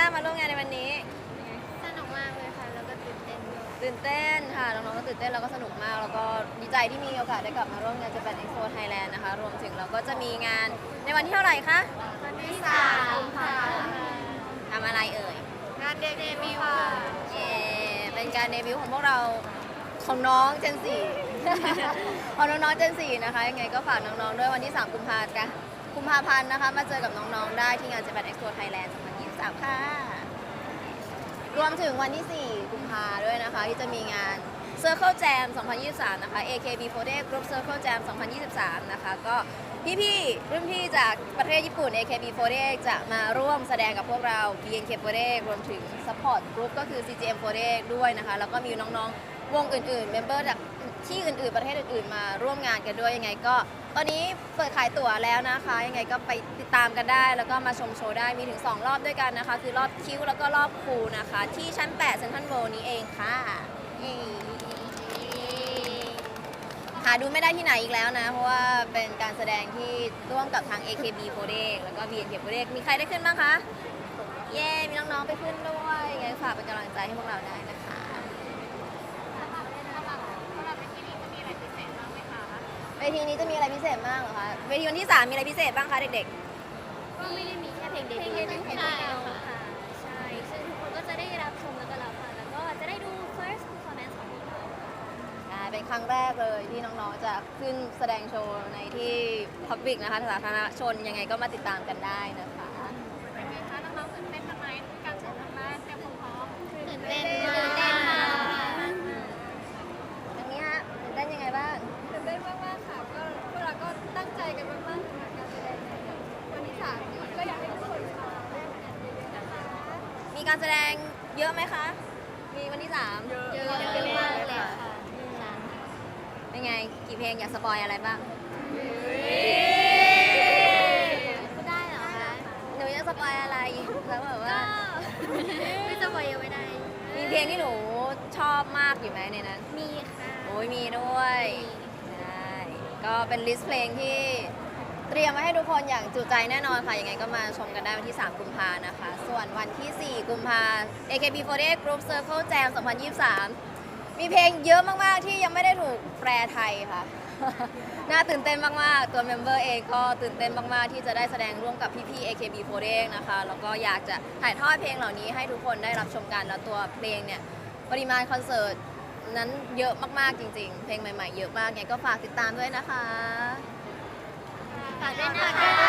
งานในวันนี้สนุกมากเลยค่ะ แล้วก็ตื่นเต้นด้วยตื่นเต้นค่ะน้องๆก็ตื่นเต้นแล้วก็สนุกมาก แล้วก็ดีใจที่มีโอกาสได้กลับมาร่วมงาน Japan Expo Thailand นะคะ รวมถึงเราก็จะมีงานในวันที่เท่าไหร่คะวันที่สามค่ะทำอะไรเอ่ยงานเดบิวต์ค่ะเย้เป็นการเดบิวต์ของพวกเราของน้องเจนสี่ของน้องๆเจนสี่นะคะยังไงก็ฝากน้องๆด้วยวันที่ 3 กุมภาพันธ์กันกุมภาพันธ์นะคะ มาเจอกับน้องๆได้ที่งาน Japan Expo Thailand 2023 ค่ะ รวมถึงวันที่ 4 กุมภาด้วยนะคะ ที่จะมีงาน Circle Jam 2023 นะคะ AKB48 Group Circle Jam 2023 นะคะ ก็พี่ๆรุ่นพี่จากประเทศญี่ปุ่น AKB48 จะมาร่วมแสดงกับพวกเรา BNK48 รวมถึง Support Group ก็คือ CGM48 ด้วยนะคะ แล้วก็มีน้องๆ วงอื่นๆ เมมเบอร์จากที่อื่นๆ ประเทศอื่นๆ มาร่วมงานกันด้วยยังไงก็ ตอนนี้เปิดขายตั๋วแล้วนะคะ ยังไงก็ไปติดตามกันได้ แล้วก็มาชมโชว์ได้มีถึง 2 รอบด้วยกันนะคะ คือรอบคิวแล้วก็รอบคูนะคะ ที่ชั้น8เซ็นทรัลเวลนี้เองค่ะเย้หาดูไม่ได้ที่ไหนอีกแล้วนะ เพราะว่าเป็นการแสดงที่ร่วมกับทาง AKB48 แล้วก็ BNK48 มีใครได้ขึ้นบ้างคะ เย้ มีน้องๆไปขึ้นด้วยยังไงฝากเป็นกำลังใจให้พวกเราได้นะคะ เว ทีนี้จะมีอะไรพิเศษบ้างเหรอคะเวทีวันที่ 3 มีอะไรพิเศษบ้างคะเด็กก็ไม่ได้มีแค่เพลงเดบิวต์ใช่ค่ะ ใช่ ซึ่งทุกคนก็จะได้รับชมแล้วก็รับฟังแล้วก็จะได้ดู first performance ของพวกเราๆอ่าเป็นครั้งแรกเลยที่น้องๆจะขึ้นแสดงโชว์ในที่ Public นะคะสาธารณชนยังไงก็มาติดตามกันได้นะคะ เป็นไงคะน้องๆตื่นเต้นมากไหมการชมครั้งแรกเตรียมพร้อมตื่นเต้นมากค่ะ อันนี้ฮะตื่นเต้นยังไงบ้าง ตื่นเต้นมากๆค่ะ ก็พวกเราก็ตั้งใจกันมากๆสำหรับการแสดงในวันที่สามนี้ก็อยากให้ทุกคนมาเล่นกันเยอะๆนะคะ มี การแสดงเยอะไหมคะ มีวันที่3เยอะมากเลยค่ะเป็นไง กี่เพลงอยากสปอยอะไรบ้างพูดได้เหรอคะหนูอยากสปอยอะไรแล้วแบบว่าไม่จะบอกยังไม่ได้ มีเพลงที่หนูชอบมากอยู่ไหมในนั้น มีค่ะ โอ้ยมีด้วย ได้ ก็เป็นลิสต์เพลงที่เต รียมมาให้ทุกคนอย่างจุใจแน่นอนค่ะ ยังไงก็มาชมกันได้วันที่ 3 กุมภานะคะ ส่วนวันที่ 4 กุมภา AKB48 Group Circle Jam 2023 มีเพลงเยอะมาก ๆ ที่ยังไม่ได้ถูกแปลไทยค่ะ น่าตื่นเต้นมาก ๆ ตัวเมมเบอร์เองก็ตื่นเต้นมาก ๆ ที่จะได้แสดงร่วมกับพี่ ๆ AKB48 นะคะ แล้วก็อยากจะถ่ายทอดเพลงเหล่านี้ให้ทุกคนได้รับชมกัน แล้วตัวเพลงเนี่ยปริมาณคอนเสิร์ตนั้นเยอะมาก ๆ จริง ๆ เพลงใหม่ ๆ เยอะมากไงก็ฝากติดตามด้วยนะคะ ฝ